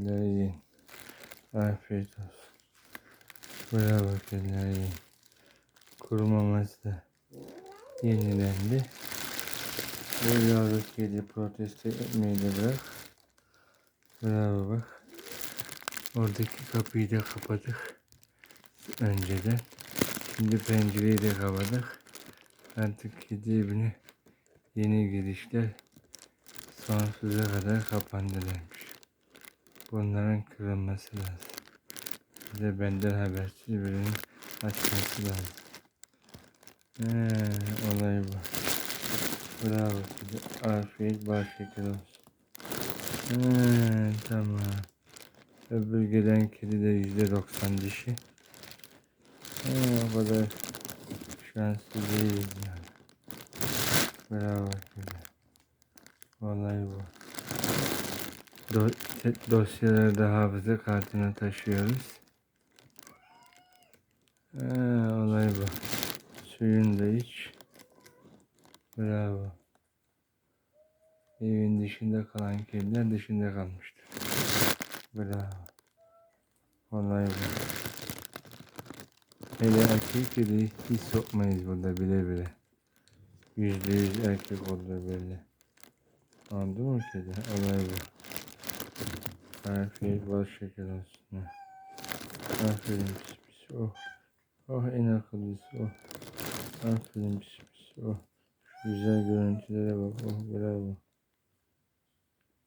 yiyin. Afiyet olsun. Bravo kediler yiyin. Kurumaması da yenilendi. Bu yavru kedi protesto etmeyi de bırak. Bravo bak. Oradaki kapıyı da kapadık. Önceden. Şimdi pencereyi de kapadık. Artık kedi evine yeni girişler sonsuza kadar kapandılarmış. Bunların kırılması lazım. Bir de benden habersiz birinin açması lazım. He, olay bu. Bravo kedi. Afiyet bal şeker olsun. He, tamam. Öbür gelen kedi de yüzde doksan dişi. He, o kadar şanslı değiliz yani. Bravo kedi. Olay bu. Te- dosyaları da hafıza kartına taşıyoruz. He, olay bu. Suyunu da iç. Bravo. Evin dışında kalan kediler dışında kalmıştır. Bravo. Olay bu. Hele erkek kedi hiç sokmayız burada bile bile. Yüzde yüz erkek olduğu belli. Anladın mı kedi? Olay bu. Her şey bal şeker olsun. Aferin pis pis oh. Oh en akıllısı oh. Aferin pis pis oh. Şu güzel görüntülere bak oh bravo.